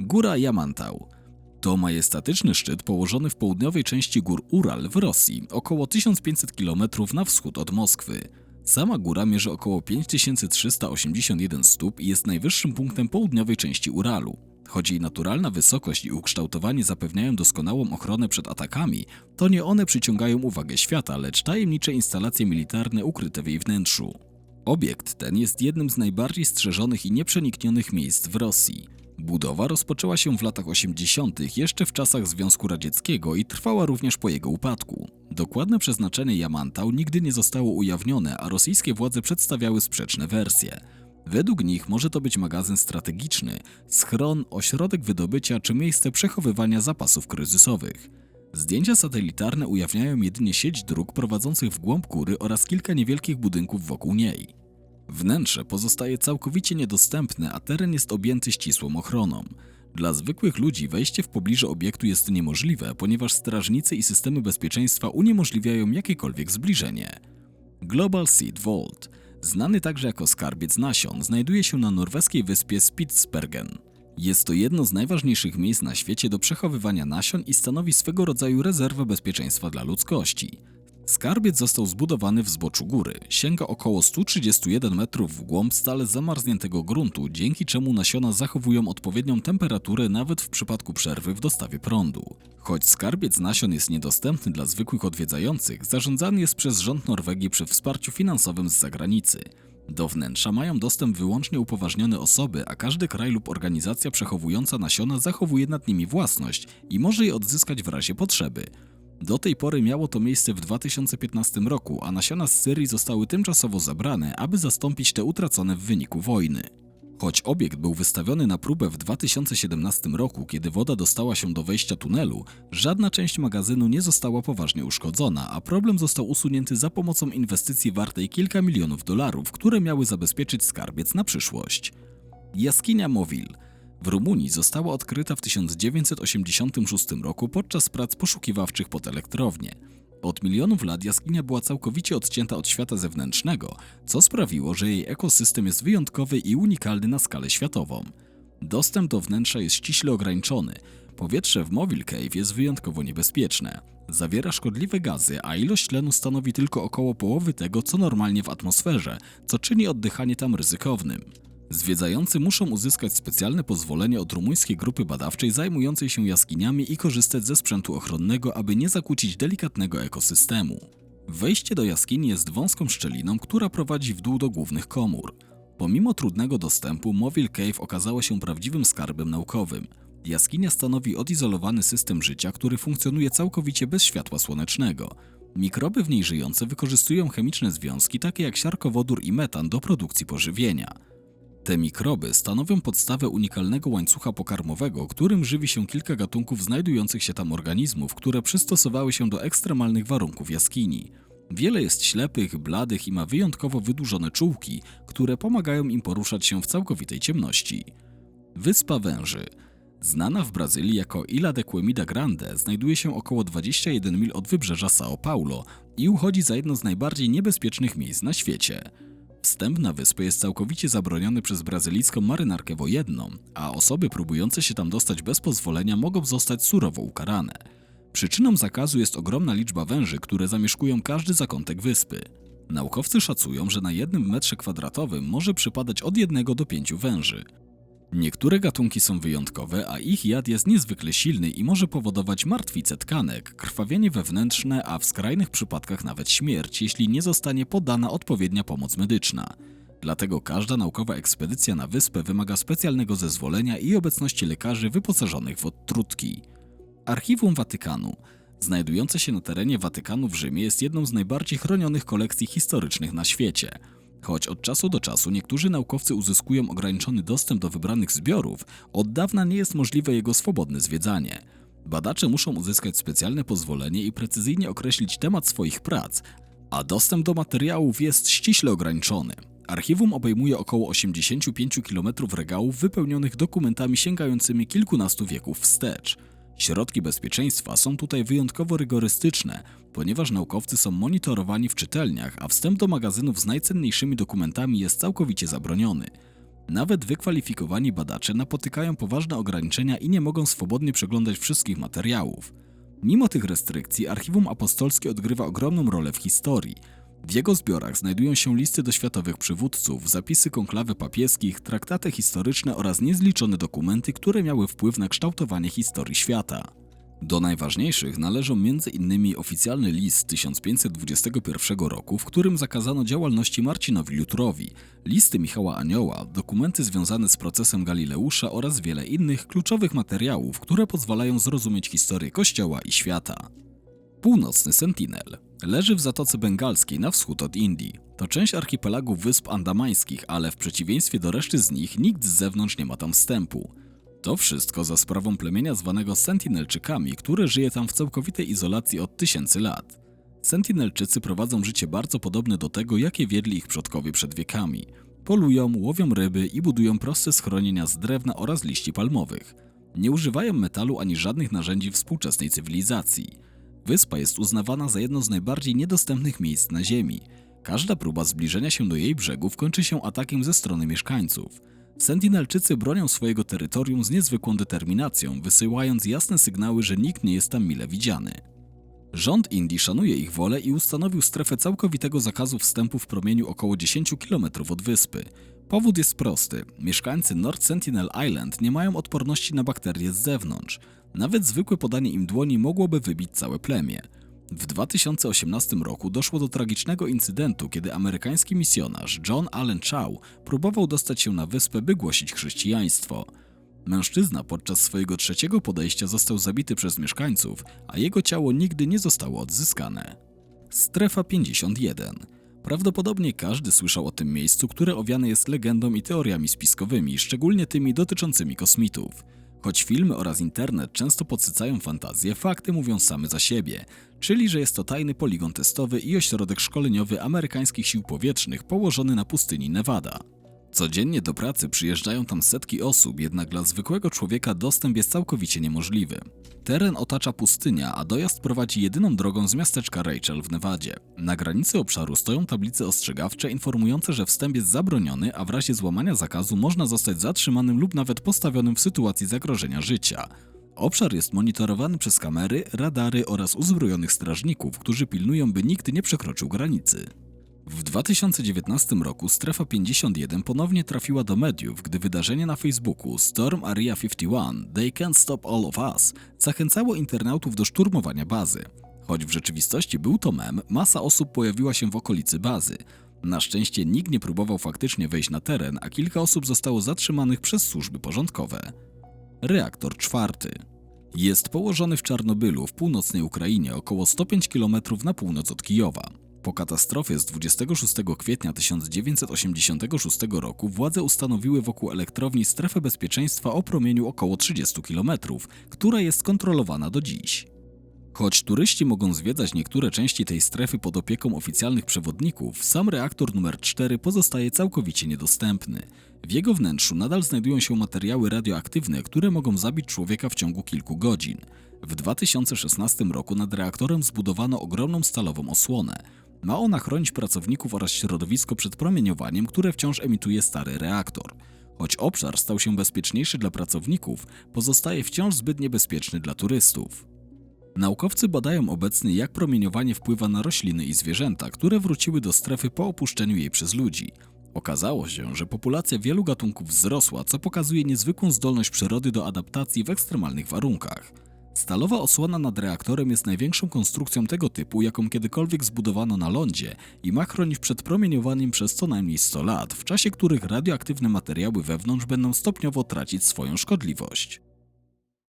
Góra Jamantał. To majestatyczny szczyt położony w południowej części gór Ural w Rosji, około 1500 km na wschód od Moskwy. Sama góra mierzy około 5381 stóp i jest najwyższym punktem południowej części Uralu. Choć jej naturalna wysokość i ukształtowanie zapewniają doskonałą ochronę przed atakami, to nie one przyciągają uwagę świata, lecz tajemnicze instalacje militarne ukryte w jej wnętrzu. Obiekt ten jest jednym z najbardziej strzeżonych i nieprzeniknionych miejsc w Rosji. Budowa rozpoczęła się w latach 80., jeszcze w czasach Związku Radzieckiego i trwała również po jego upadku. Dokładne przeznaczenie Jamantał nigdy nie zostało ujawnione, a rosyjskie władze przedstawiały sprzeczne wersje. Według nich może to być magazyn strategiczny, schron, ośrodek wydobycia czy miejsce przechowywania zapasów kryzysowych. Zdjęcia satelitarne ujawniają jedynie sieć dróg prowadzących w głąb góry oraz kilka niewielkich budynków wokół niej. Wnętrze pozostaje całkowicie niedostępne, a teren jest objęty ścisłą ochroną. Dla zwykłych ludzi wejście w pobliże obiektu jest niemożliwe, ponieważ strażnicy i systemy bezpieczeństwa uniemożliwiają jakiekolwiek zbliżenie. Global Seed Vault, znany także jako skarbiec nasion, znajduje się na norweskiej wyspie Spitsbergen. Jest to jedno z najważniejszych miejsc na świecie do przechowywania nasion i stanowi swego rodzaju rezerwę bezpieczeństwa dla ludzkości. Skarbiec został zbudowany w zboczu góry. Sięga około 131 metrów w głąb stale zamarzniętego gruntu, dzięki czemu nasiona zachowują odpowiednią temperaturę nawet w przypadku przerwy w dostawie prądu. Choć skarbiec nasion jest niedostępny dla zwykłych odwiedzających, zarządzany jest przez rząd Norwegii przy wsparciu finansowym z zagranicy. Do wnętrza mają dostęp wyłącznie upoważnione osoby, a każdy kraj lub organizacja przechowująca nasiona zachowuje nad nimi własność i może je odzyskać w razie potrzeby. Do tej pory miało to miejsce w 2015 roku, a nasiona z Syrii zostały tymczasowo zabrane, aby zastąpić te utracone w wyniku wojny. Choć obiekt był wystawiony na próbę w 2017 roku, kiedy woda dostała się do wejścia tunelu, żadna część magazynu nie została poważnie uszkodzona, a problem został usunięty za pomocą inwestycji wartej kilka milionów dolarów, które miały zabezpieczyć skarbiec na przyszłość. Jaskinia Mowil w Rumunii została odkryta w 1986 roku podczas prac poszukiwawczych pod elektrownię. Od milionów lat jaskinia była całkowicie odcięta od świata zewnętrznego, co sprawiło, że jej ekosystem jest wyjątkowy i unikalny na skalę światową. Dostęp do wnętrza jest ściśle ograniczony. Powietrze w Mobile Cave jest wyjątkowo niebezpieczne. Zawiera szkodliwe gazy, a ilość tlenu stanowi tylko około połowy tego, co normalnie w atmosferze, co czyni oddychanie tam ryzykownym. Zwiedzający muszą uzyskać specjalne pozwolenie od rumuńskiej grupy badawczej zajmującej się jaskiniami i korzystać ze sprzętu ochronnego, aby nie zakłócić delikatnego ekosystemu. Wejście do jaskini jest wąską szczeliną, która prowadzi w dół do głównych komór. Pomimo trudnego dostępu, Mobile Cave okazała się prawdziwym skarbem naukowym. Jaskinia stanowi odizolowany system życia, który funkcjonuje całkowicie bez światła słonecznego. Mikroby w niej żyjące wykorzystują chemiczne związki takie jak siarkowodór i metan do produkcji pożywienia. Te mikroby stanowią podstawę unikalnego łańcucha pokarmowego, którym żywi się kilka gatunków znajdujących się tam organizmów, które przystosowały się do ekstremalnych warunków jaskini. Wiele jest ślepych, bladych i ma wyjątkowo wydłużone czułki, które pomagają im poruszać się w całkowitej ciemności. Wyspa Węży Znana w Brazylii jako Ilha de Quemida Grande, znajduje się około 21 mil od wybrzeża São Paulo i uchodzi za jedno z najbardziej niebezpiecznych miejsc na świecie. Wstęp na wyspę jest całkowicie zabroniony przez brazylijską marynarkę wojenną, a osoby próbujące się tam dostać bez pozwolenia mogą zostać surowo ukarane. Przyczyną zakazu jest ogromna liczba węży, które zamieszkują każdy zakątek wyspy. Naukowcy szacują, że na jednym metrze kwadratowym może przypadać od jednego do pięciu węży. Niektóre gatunki są wyjątkowe, a ich jad jest niezwykle silny i może powodować martwice tkanek, krwawienie wewnętrzne, a w skrajnych przypadkach nawet śmierć, jeśli nie zostanie podana odpowiednia pomoc medyczna. Dlatego każda naukowa ekspedycja na wyspę wymaga specjalnego zezwolenia i obecności lekarzy wyposażonych w odtrutki. Archiwum Watykanu znajdujące się na terenie Watykanu w Rzymie jest jedną z najbardziej chronionych kolekcji historycznych na świecie – Choć od czasu do czasu niektórzy naukowcy uzyskują ograniczony dostęp do wybranych zbiorów, od dawna nie jest możliwe jego swobodne zwiedzanie. Badacze muszą uzyskać specjalne pozwolenie i precyzyjnie określić temat swoich prac, a dostęp do materiałów jest ściśle ograniczony. Archiwum obejmuje około 85 km regałów wypełnionych dokumentami sięgającymi kilkunastu wieków wstecz. Środki bezpieczeństwa są tutaj wyjątkowo rygorystyczne, ponieważ naukowcy są monitorowani w czytelniach, a wstęp do magazynów z najcenniejszymi dokumentami jest całkowicie zabroniony. Nawet wykwalifikowani badacze napotykają poważne ograniczenia i nie mogą swobodnie przeglądać wszystkich materiałów. Mimo tych restrykcji, Archiwum Apostolskie odgrywa ogromną rolę w historii. W jego zbiorach znajdują się listy do światowych przywódców, zapisy konklawy papieskich, traktaty historyczne oraz niezliczone dokumenty, które miały wpływ na kształtowanie historii świata. Do najważniejszych należą m.in. oficjalny list z 1521 roku, w którym zakazano działalności Marcinowi Lutrowi, listy Michała Anioła, dokumenty związane z procesem Galileusza oraz wiele innych kluczowych materiałów, które pozwalają zrozumieć historię Kościoła i świata. Północny Sentinel leży w Zatoce Bengalskiej na wschód od Indii. To część archipelagu Wysp Andamańskich, ale w przeciwieństwie do reszty z nich nikt z zewnątrz nie ma tam wstępu. To wszystko za sprawą plemienia zwanego Sentinelczykami, które żyje tam w całkowitej izolacji od tysięcy lat. Sentinelczycy prowadzą życie bardzo podobne do tego, jakie wiedli ich przodkowie przed wiekami. Polują, łowią ryby i budują proste schronienia z drewna oraz liści palmowych. Nie używają metalu ani żadnych narzędzi współczesnej cywilizacji. Wyspa jest uznawana za jedno z najbardziej niedostępnych miejsc na Ziemi. Każda próba zbliżenia się do jej brzegów kończy się atakiem ze strony mieszkańców. Sentinelczycy bronią swojego terytorium z niezwykłą determinacją, wysyłając jasne sygnały, że nikt nie jest tam mile widziany. Rząd Indii szanuje ich wolę i ustanowił strefę całkowitego zakazu wstępu w promieniu około 10 km od wyspy. Powód jest prosty. Mieszkańcy North Sentinel Island nie mają odporności na bakterie z zewnątrz. Nawet zwykłe podanie im dłoni mogłoby wybić całe plemię. W 2018 roku doszło do tragicznego incydentu, kiedy amerykański misjonarz John Allen Chow próbował dostać się na wyspę, by głosić chrześcijaństwo. Mężczyzna podczas swojego trzeciego podejścia został zabity przez mieszkańców, a jego ciało nigdy nie zostało odzyskane. Strefa 51. Prawdopodobnie każdy słyszał o tym miejscu, które owiane jest legendą i teoriami spiskowymi, szczególnie tymi dotyczącymi kosmitów. Choć filmy oraz internet często podsycają fantazję, fakty mówią same za siebie, czyli że jest to tajny poligon testowy i ośrodek szkoleniowy amerykańskich sił powietrznych położony na pustyni Nevada. Codziennie do pracy przyjeżdżają tam setki osób, jednak dla zwykłego człowieka dostęp jest całkowicie niemożliwy. Teren otacza pustynia, a dojazd prowadzi jedyną drogą z miasteczka Rachel w Nevadzie. Na granicy obszaru stoją tablice ostrzegawcze informujące, że wstęp jest zabroniony, a w razie złamania zakazu można zostać zatrzymanym lub nawet postawionym w sytuacji zagrożenia życia. Obszar jest monitorowany przez kamery, radary oraz uzbrojonych strażników, którzy pilnują, by nikt nie przekroczył granicy. W 2019 roku Strefa 51 ponownie trafiła do mediów, gdy wydarzenie na Facebooku Storm Area 51 They Can't Stop All of Us zachęcało internautów do szturmowania bazy. Choć w rzeczywistości był to mem, masa osób pojawiła się w okolicy bazy. Na szczęście nikt nie próbował faktycznie wejść na teren, a kilka osób zostało zatrzymanych przez służby porządkowe. Reaktor czwarty. Jest położony w Czarnobylu w północnej Ukrainie, około 105 km na północ od Kijowa. Po katastrofie z 26 kwietnia 1986 roku władze ustanowiły wokół elektrowni strefę bezpieczeństwa o promieniu około 30 km, która jest kontrolowana do dziś. Choć turyści mogą zwiedzać niektóre części tej strefy pod opieką oficjalnych przewodników, sam reaktor numer 4 pozostaje całkowicie niedostępny. W jego wnętrzu nadal znajdują się materiały radioaktywne, które mogą zabić człowieka w ciągu kilku godzin. W 2016 roku nad reaktorem zbudowano ogromną stalową osłonę. Ma ona chronić pracowników oraz środowisko przed promieniowaniem, które wciąż emituje stary reaktor. Choć obszar stał się bezpieczniejszy dla pracowników, pozostaje wciąż zbyt niebezpieczny dla turystów. Naukowcy badają obecnie, jak promieniowanie wpływa na rośliny i zwierzęta, które wróciły do strefy po opuszczeniu jej przez ludzi. Okazało się, że populacja wielu gatunków wzrosła, co pokazuje niezwykłą zdolność przyrody do adaptacji w ekstremalnych warunkach. Stalowa osłona nad reaktorem jest największą konstrukcją tego typu, jaką kiedykolwiek zbudowano na lądzie i ma chronić przed promieniowaniem przez co najmniej 100 lat, w czasie których radioaktywne materiały wewnątrz będą stopniowo tracić swoją szkodliwość.